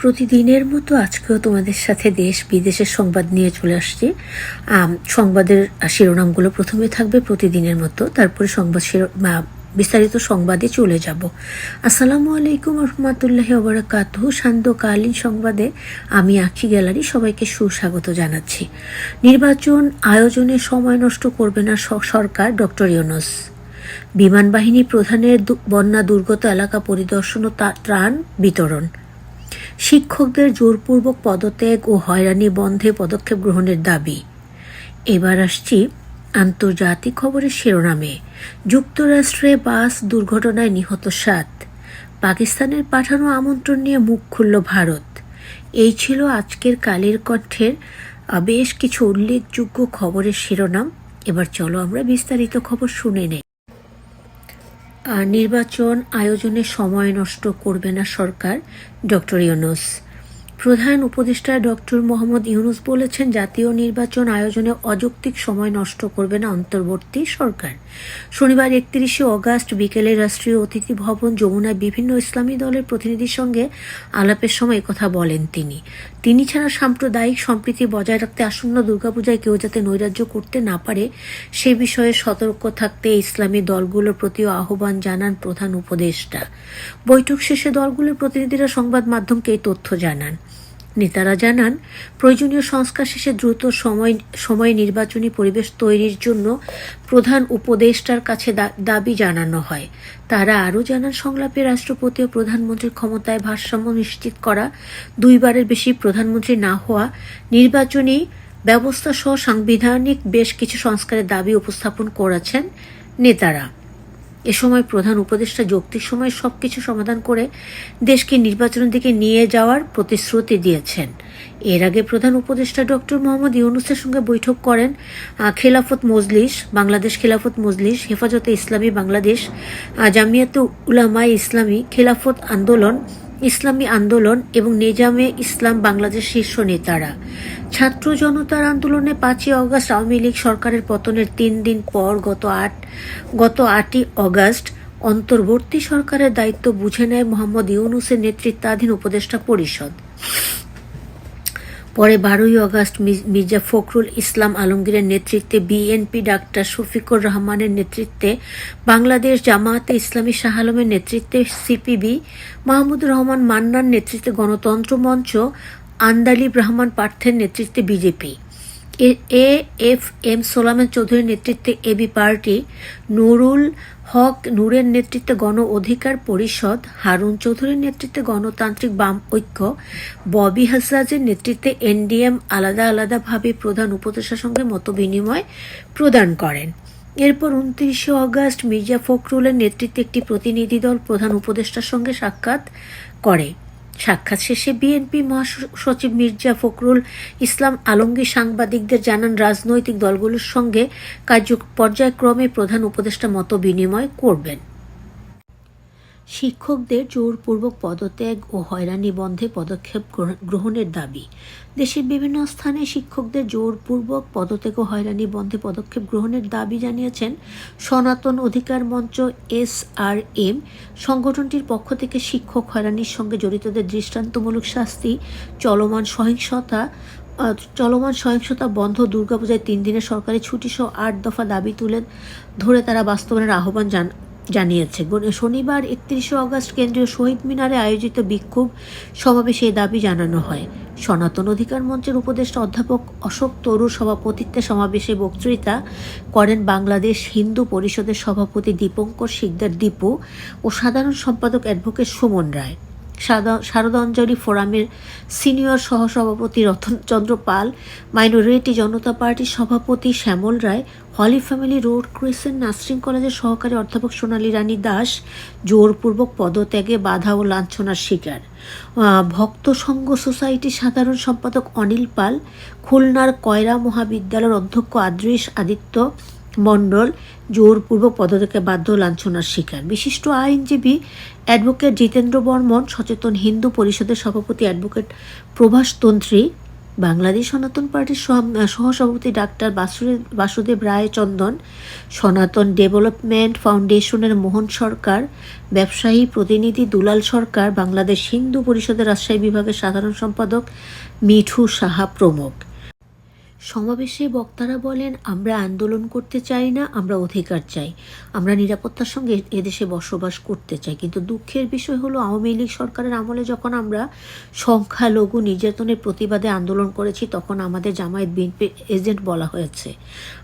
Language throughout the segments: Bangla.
প্রতিদিনের মতো আজকেও তোমাদের সাথে দেশ বিদেশের সংবাদ নিয়ে চলে আসছি। সংবাদের শিরোনামগুলো প্রথমে থাকবে প্রতিদিনের মতো, তারপরে সংবাদ বিস্তারিত সংবাদে চলে যাব। আসসালামু আলাইকুম রহমতুল্লাহ ওবরাকাত সান্ধ্যকালীন সংবাদে আমি আখি গ্যালারি সবাইকে সুস্বাগত জানাচ্ছি। নির্বাচন আয়োজনে সময় নষ্ট করবে না সরকার ডক্টর ইউনুস। বিমান বাহিনী প্রধানের বন্যা দুর্গত এলাকা পরিদর্শন ও ত্রাণ বিতরণ। শিক্ষকদের জোরপূর্বক পদত্যাগ ও হয়রানি বন্ধে পদক্ষেপ গ্রহণের দাবি। এবার আসছি আন্তর্জাতিক খবরের শিরোনামে। যুক্তরাষ্ট্রে বাস দুর্ঘটনায় নিহত সাত। পাকিস্তানের পাঠানো আমন্ত্রণ নিয়ে মুখ খুলল ভারত। এই ছিল আজকের কালের কণ্ঠের বেশ কিছু উল্লেখযোগ্য খবরের শিরোনাম। এবার চলো আমরা বিস্তারিত খবর শুনে নেই। নির্বাচন আয়োজনে সময় নষ্ট করবে না সরকার ডক্টর ইউনুস। প্রধান উপদেষ্টা ডক্টর মোহাম্মদ ইউনুস বলেছেন, জাতীয় নির্বাচন আয়োজনে অযৌক্তিক সময় নষ্ট করবে না অন্তর্বর্তী সরকার। শনিবার একত্রিশে অগাস্ট বিকেলে রাষ্ট্রীয় অতিথি ভবন যমুনায় বিভিন্ন ইসলামী দলের প্রতিনিধির সঙ্গে আলাপের সময় কথা বলেন তিনি। তিনি ছাড়া সাম্প্রদায়িক সম্প্রীতি বজায় রাখতে আসন্ন দুর্গাপূজায় কেউ যাতে নৈরাজ্য করতে না পারে, সে বিষয়ে সতর্ক থাকতে ইসলামী দলগুলোর প্রতিও আহ্বান জানান প্রধান উপদেষ্টা। বৈঠক শেষে দলগুলোর প্রতিনিধিরা সংবাদ মাধ্যমকে এই তথ্য জানান। নেতারা জানান, প্রয়োজনীয় সংস্কার শেষে দ্রুত সময় সময় নির্বাচনী পরিবেশ তৈরির জন্য প্রধান উপদেষ্টার কাছে দাবি জানানো হয়। তারা আরও জানান, সংলাপে রাষ্ট্রপতি ও প্রধানমন্ত্রীর ক্ষমতায় ভারসাম্য নিশ্চিত করা দুইবারের বেশি প্রধানমন্ত্রী না হওয়া, নির্বাচনী ব্যবস্থা সহ সাংবিধানিক বেশ কিছু সংস্কারের দাবি উপস্থাপন করেছেন নেতারা। এ সময় প্রধান উপদেষ্টা যৌক্তিক সময়ে সবকিছু সমাধান করে দেশকে নির্বাচনের দিকে নিয়ে যাওয়ার প্রতিশ্রুতি দিয়েছেন। এর আগে প্রধান উপদেষ্টা ডক্টর মোহাম্মদ ইউনুসের সঙ্গে বৈঠক করেন খেলাফত মজলিস, বাংলাদেশ খেলাফত মজলিস, হেফাজতে ইসলামী বাংলাদেশ জামিয়াত জামিয়াতে উলামায়ে ইসলামী খেলাফত আন্দোলন ইসলামী আন্দোলন এবং নিজামে ইসলাম বাংলাদেশ শীর্ষ নেতারা। ছাত্র জনতার আন্দোলনে পাঁচই অগস্ট আওয়ামী লীগ সরকারের পতনের তিন দিন পর গত আট, গত আটই অগস্ট অন্তর্বর্তী সরকারের দায়িত্ব বুঝে নেয় মোহাম্মদ ইউনুসের নেতৃত্বাধীন উপদেষ্টা পরিষদ। পরে বারোই অগস্ট মির্জা ফখরুল ইসলাম আলমগীরের নেতৃত্বে বিএনপি ডাক্তার শফিকুর রহমানের নেতৃত্বে বাংলাদেশ জামায়াতে ইসলামী শাহ আলমের নেতৃত্বে সিপিবি মাহমুদ রহমান মান্নার নেতৃত্বে গণতন্ত্র মঞ্চ, আন্দালিব রহমান পার্থের নেতৃত্বে BJP. A F M Solaman চৌধুরীর নেতৃত্বে এবি পার্টি, নুরুল হক নূরের নেতৃত্বে গণ অধিকার পরিষদ, হারুন চৌধুরীর নেতৃত্বে গণতান্ত্রিক বাম ঐক্য, ববি হাসরাজের নেতৃত্বে এনডিএম আলাদা আলাদাভাবে প্রধান উপদেষ্টার সঙ্গে মতবিনিময় প্রদান করেন। এরপর উনত্রিশে অগস্ট মির্জা ফখরুলের নেতৃত্বে একটি প্রতিনিধি দল প্রধান উপদেষ্টার সঙ্গে সাক্ষাৎ করে। সাক্ষাৎ শেষে বিএনপি মহাসচিব মির্জা ফখরুল ইসলাম আলমগীর সাংবাদিকদের জানান, রাজনৈতিক দলগুলোর সঙ্গে কার্য পর্যায়ক্রমে প্রধান উপদেষ্টা মত বিনিময় করবেন। শিক্ষকদের জোরপূর্বক পদত্যাগ ও হয়রানি বন্ধে পদক্ষেপ গ্রহ- গ্রহণের দাবি। দেশের বিভিন্ন স্থানে শিক্ষকদের জোরপূর্বক পদত্যাগ ও হয়রানি বন্ধে পদক্ষেপ গ্রহণের দাবি জানিয়েছেন সনাতন অধিকার মঞ্চ এস আর এম। সংগঠনটির পক্ষ থেকে শিক্ষক হয়রানির সঙ্গে জড়িতদের দৃষ্টান্তমূলক শাস্তি, চলমান সহিংসতা চলমান সহিংসতা বন্ধ দুর্গাপূজায় তিন দিনের সরকারি ছুটি সহ আট দফা দাবি তুলে ধরে তারা বাস্তবায়নের আহ্বান জান জানিয়েছে। শনিবার একত্রিশে অগস্ট কেন্দ্রীয় শহীদ মিনারে আয়োজিত বিক্ষোভ সমাবেশে এই দাবি জানানো হয়। সনাতন অধিকার মঞ্চের উপদেষ্টা অধ্যাপক অশোক তরুর সভাপতিত্বে সমাবেশে বক্তৃতা করেন বাংলাদেশ হিন্দু পরিষদের সভাপতি দীপঙ্কর শিকদার দীপু ও সাধারণ সম্পাদক অ্যাডভোকেট সুমন রায়। শারদাঞ্জলি ফোরামের সিনিয়র সহসভাপতি রতনচন্দ্র পাল, মাইনরিটি জনতা পার্টির সভাপতি Shyamal Roy, holy family road crescent nursing কলেজের সহকারী অধ্যাপক সোনালী রানী দাস, জোরপূর্বক পদত্যাগে বাধা ও লাঞ্ছনার শিকার। ভক্ত সংঘ সোসাইটির সাধারণ সম্পাদক অনিল পাল, খুলনার কয়রা মহাবিদ্যালয়ের অধ্যক্ষ আদৃশ আদিত্য মণ্ডল জোরপূর্বক পদত্যাগে বাধ্য লাঞ্ছনার শিকার। বিশিষ্ট আইনজীবী অ্যাডভোকেট জিতেন্দ্র বর্মন, সচেতন হিন্দু পরিষদের সভাপতি অ্যাডভোকেট প্রভাস তন্ত্রী, বাংলাদেশ সনাতন পার্টির সহ- সহসভাপতি ডাক্তার বাসুদেব রায় চন্দন সনাতন ডেভেলপমেন্ট ফাউন্ডেশনের মোহন সরকার, ব্যবসায়ী প্রতিনিধি দুলাল সরকার, বাংলাদেশ হিন্দু পরিষদের রাজশাহী বিভাগের সাধারণ সম্পাদক মিঠু সাহা প্রমুখ। সমাবেশে বক্তারা বলেন, আমরা আন্দোলন করতে চাই না, আমরা অধিকার চাই। আমরা নিরাপত্তার সঙ্গে এদেশে বসবাস করতে চাই। কিন্তু দুঃখের বিষয় হলো, আওয়ামী লীগ সরকারের আমলে যখন আমরা সংখ্যালঘু নির্যাতনের প্রতিবাদে আন্দোলন করেছি, তখন আমাদের জামায়াত বিএনপি এজেন্ট বলা হয়েছে।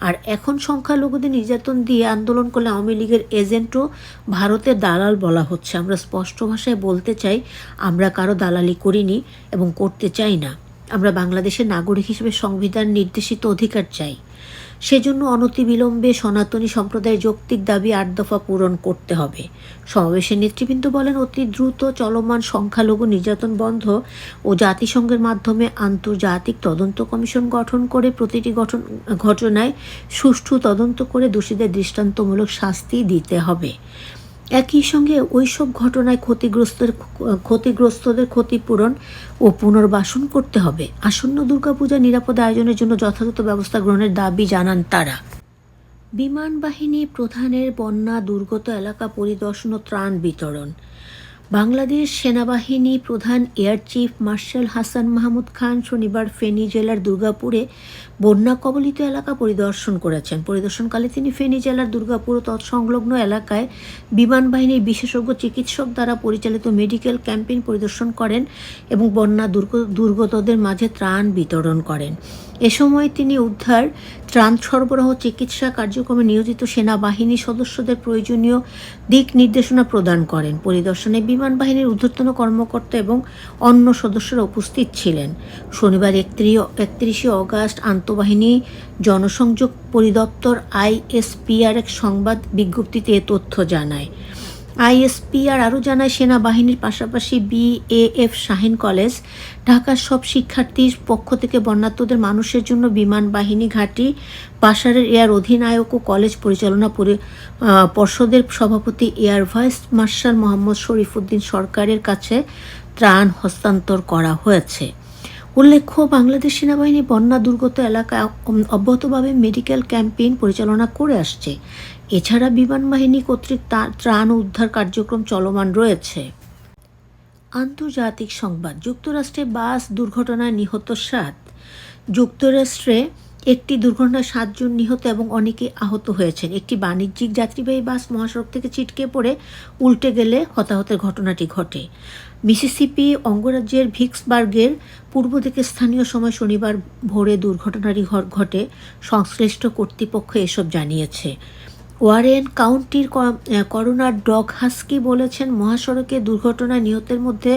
আর এখন সংখ্যালঘুদের নির্যাতন দিয়ে আন্দোলন করলে আওয়ামী লীগের এজেন্টও ভারতের দালাল বলা হচ্ছে। আমরা স্পষ্ট ভাষায় বলতে চাই, আমরা কারও দালালি করিনি এবং করতে চাই না। আমরা বাংলাদেশের নাগরিক হিসেবে সংবিধান নির্দেশিত অধিকার চাই। সেজন্য অনতিবিলম্বে সনাতনী সম্প্রদায়ের যৌক্তিক দাবি আট দফা পূরণ করতে হবে। সমাবেশের নেতৃবৃন্দ বলেন, অতি দ্রুত চলমান সংখ্যালঘু নির্যাতন বন্ধ ও জাতিসংঘের মাধ্যমে আন্তর্জাতিক তদন্ত কমিশন গঠন করে প্রতিটি গঠন, ঘটনায় সুষ্ঠু তদন্ত করে দোষীদের দৃষ্টান্তমূলক শাস্তি দিতে হবে। একই সঙ্গে ওইসব ঘটনায় ক্ষতিগ্রস্তের ক্ষতিগ্রস্তদের ক্ষতিপূরণ ও পুনর্বাসন করতে হবে। আসন্ন দুর্গাপূজা নিরাপদ আয়োজনের জন্য যথাযথ ব্যবস্থা গ্রহণের দাবি জানান তারা। বিমান বাহিনী প্রধানের বন্যা, দুর্গত এলাকা পরিদর্শন ও ত্রাণ বিতরণ। বাংলাদেশ সেনাবাহিনী প্রধান air chief marshal Hasan Mahmud Khan শনিবার ফেনী জেলার দুর্গাপুরে বন্যা কবলিত এলাকা পরিদর্শন করেছেন। পরিদর্শনকালে তিনি ফেনী জেলার দুর্গাপুর ও তৎসংলগ্ন এলাকায় বিমান বাহিনীর বিশেষজ্ঞ চিকিৎসক দ্বারা পরিচালিত মেডিকেল ক্যাম্পেইন পরিদর্শন করেন এবং বন্যা দুর্গ দুর্গতদের মাঝে ত্রাণ বিতরণ করেন। এ সময় তিনি উদ্ধার, ত্রাণ সরবরাহ, চিকিৎসা কার্যক্রমে নিয়োজিত সেনাবাহিনী সদস্যদের প্রয়োজনীয় দিক নির্দেশনা প্রদান করেন। পরিদর্শনে বিমান বাহিনীর ঊর্ধ্বতন কর্মকর্তা এবং অন্য সদস্যরা উপস্থিত ছিলেন। শনিবার একত্রিশ অগাস্ট আন্তঃবাহিনী জনসংযোগ পরিদপ্তর আইএসপিআর এক সংবাদ বিজ্ঞপ্তিতে এ তথ্য জানায়। আইএসপিআর আরও জানায়, সেনাবাহিনীর পাশাপাশি বিএএফ শাহিন কলেজ, ঢাকার সব শিক্ষার্থীর পক্ষ থেকে বন্যাত্মদের মানুষের জন্য বিমান বাহিনী ঘাঁটি পাশারের এয়ার অধিনায়ক ও কলেজ পরিচালনা পরি- পর্ষদের সভাপতি air vice marshal Mohammad Sharifuddin সরকারের কাছে ত্রাণ হস্তান্তর করা হয়েছে। উল্লেখ্য, বাংলাদেশ সেনাবাহিনী বন্যা দুর্গত এলাকায় অব- অব্যাহতভাবে মেডিকেল ক্যাম্পেইন পরিচালনা করে আসছে। এছাড়া বিমান বাহিনী কর্তৃক ত্রাণ উদ্ধার কার্যক্রম চলমান রয়েছে। আন্তর্জাতিক সংবাদ, যুক্তরাষ্ট্রে বাস দুর্ঘটনায় নিহত সাত। যুক্তরাষ্ট্রে একটি দুর্ঘটনায় সাতজন নিহত এবং অনেকে আহত হয়েছেন। একটি বাণিজ্যিক যাত্রীবাহী বাস মহাসড়ক থেকে ছিটকে পড়ে, উল্টে গেলে হতাহতের ঘটনাটি ঘটে। মিসিসিপি অঙ্গরাজ্যের ভিক্সবার্গের পূর্ব দিকে স্থানীয় সময় শনিবার ভোরে দুর্ঘটনাটি ঘটে সংশ্লিষ্ট কর্তৃপক্ষ এসব জানিয়েছে। ওয়ারেন কাউন্টির করোনার ডগ হাস্কি বলেছেন, মহাসড়কে দুর্ঘটনায় নিহতের মধ্যে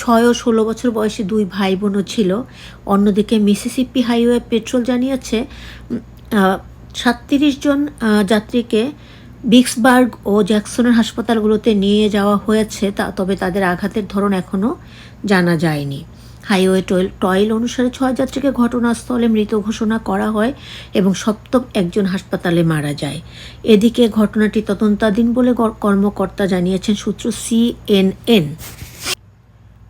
ছয় ও ষোলো বছর বয়সী দুই ভাই বোনও ছিল। অন্যদিকে মিসিসিপি হাইওয়ে পেট্রোল জানিয়েছে সাতত্রিশ জন যাত্রীকে বিক্সবার্গ ও জ্যাকসনের হাসপাতালগুলোতে নিয়ে যাওয়া হয়েছে তা, তবে তাদের আঘাতের ধরন এখনও জানা যায়নি। হাইওয়ে টয়েল টয়েল অনুসারে ছয় যাত্রীকে ঘটনাস্থলে মৃত ঘোষণা করা হয় এবং সপ্তম একজন হাসপাতালে মারা যায়। এদিকে ঘটনাটি তদন্তাধীন বলে কর্মকর্তা জানিয়েছেন সূত্র সিএনএন।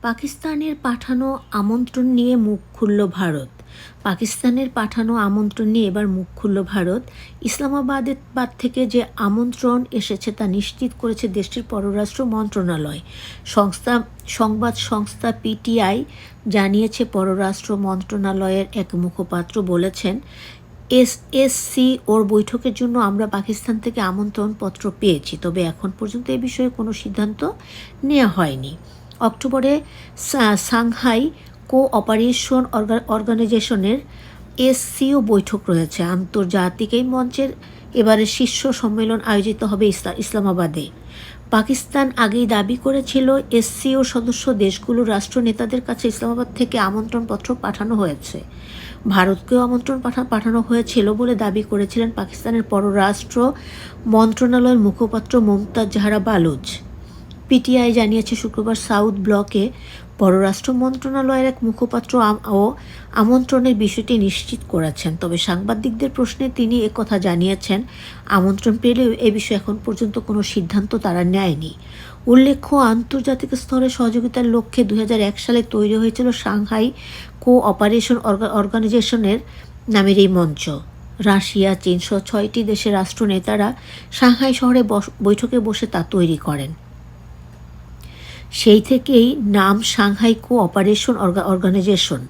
পাকিস্তানের পাঠানো আমন্ত্রণ নিয়ে মুখ খুলল ভারত। পাকিস্তানের পাঠানো আমন্ত্রণ নিয়ে এবার মুখ খুলল ভারত। ইসলামাবাদের বাদ থেকে যে আমন্ত্রণ এসেছে তা নিশ্চিত করেছে দেশটির পররাষ্ট্র মন্ত্রণালয়। সংস্থা, সংবাদ সংস্থা পিটিআই জানিয়েছে, পররাষ্ট্র মন্ত্রণালয়ের এক মুখপাত্র বলেছেন এসএসসি ওর বৈঠকের জন্য আমরা পাকিস্তান থেকে আমন্ত্রণপত্র পেয়েছি, তবে এখন পর্যন্ত এ বিষয়ে কোনো সিদ্ধান্ত নেওয়া হয়নি। অক্টোবরে সা- সাংহাই কো অপারেশন অর্গানাইজেশনের এসসিও বৈঠক রয়েছে। আন্তর্জাতিক এই মঞ্চের এবারে শীর্ষ সম্মেলন আয়োজিত হবে ইসলামাবাদে। পাকিস্তান আগেই দাবি করেছিল এসসিও সদস্য দেশগুলোর রাষ্ট্রনেতাদের কাছে ইসলামাবাদ থেকে আমন্ত্রণপত্র পাঠানো হয়েছে। ভারতকেও আমন্ত্রণ পাঠা- পাঠানো হয়েছিল বলে দাবি করেছিলেন পাকিস্তানের পররাষ্ট্র মন্ত্রণালয়ের মুখপাত্র মমতাজ জাহারা বালুচ। পিটিআই জানিয়েছে শুক্রবার সাউথ ব্লকে পররাষ্ট্র মন্ত্রণালয়ের এক মুখপাত্র ও আমন্ত্রণের বিষয়টি নিশ্চিত করেছেন। তবে সাংবাদিকদের প্রশ্নে তিনি একথা জানিয়েছেন, আমন্ত্রণ পেলেও এ বিষয়ে এখন পর্যন্ত কোনো সিদ্ধান্ত তারা নেয়নি। উল্লেখ্য, আন্তর্জাতিক স্তরে সহযোগিতার লক্ষ্যে দু হাজার এক সালে তৈরি হয়েছিল সাংহাই কোঅপারেশন অর্গানাইজেশনের নামের এই মঞ্চ। রাশিয়া, চীন সহ ছয়টি দেশের রাষ্ট্রনেতারা সাংহাই শহরে বৈঠকে বসে তা তৈরি করেন। সেই থেকেই নাম সাংহাই কোঅপারেশন অর্গানাইজেশন।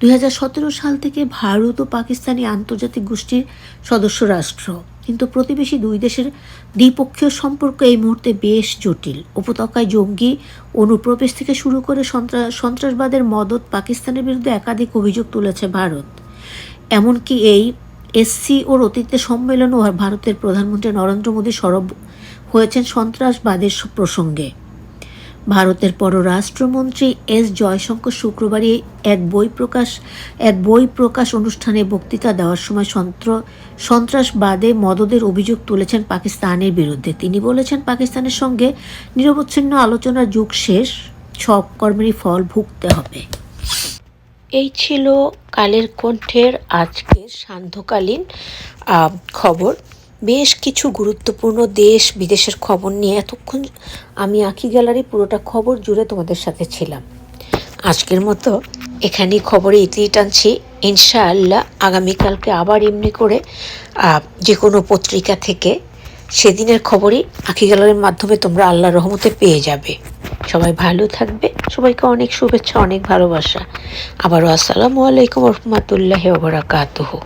দুই হাজার সতেরো সাল থেকে ভারত ও পাকিস্তানি আন্তর্জাতিক গোষ্ঠীর সদস্য রাষ্ট্র। কিন্তু প্রতিবেশী দুই দেশের দ্বিপক্ষীয় সম্পর্ক এই মুহূর্তে বেশ জটিল। উপত্যকায় জঙ্গি অনুপ্রবেশ থেকে শুরু করে সন্ত্রাসবাদের মদত পাকিস্তানের বিরুদ্ধে একাধিক অভিযোগ তুলেছে ভারত। এমনকি এই এসসি ওর অতীতে সম্মেলন ও ভারতের প্রধানমন্ত্রী নরেন্দ্র মোদী সরব হয়েছেন সন্ত্রাসবাদের প্রসঙ্গে। ভারতের পররাষ্ট্রমন্ত্রী এস জয়শঙ্কর শুক্রবারই এক বই প্রকাশ, এক বই প্রকাশ অনুষ্ঠানে বক্তৃতা দেওয়ার সময় সন্ত্র, সন্ত্রাসবাদে মদদের অভিযোগ তুলেছেন পাকিস্তানের বিরুদ্ধে। তিনি বলেছেন, পাকিস্তানের সঙ্গে নিরবচ্ছিন্ন আলোচনার যুগ শেষ, সব কর্মেরই ফল ভুগতে হবে। এই ছিল কালের কণ্ঠের আজকের সান্ধ্যকালীন খবর। বেশ কিছু গুরুত্বপূর্ণ দেশ বিদেশের খবর নিয়ে এতক্ষণ আমি আঁকি গ্যালারি পুরোটা খবর জুড়ে তোমাদের সাথে ছিলাম। আজকের মতো এখানেই খবরে ইতি টানছি। ইনশাআল্লাহ আগামীকালকে আবার এমনি করে যে কোনো পত্রিকা থেকে সেদিনের খবরই আঁকি গ্যালারির মাধ্যমে তোমরা আল্লাহ রহমতে পেয়ে যাবে। সবাই ভালো থাকবে, সবাইকে অনেক শুভেচ্ছা, অনেক ভালোবাসা। আবারও আসসালামু আলাইকুম রহমতুল্লাহ ওবরাকাতুহু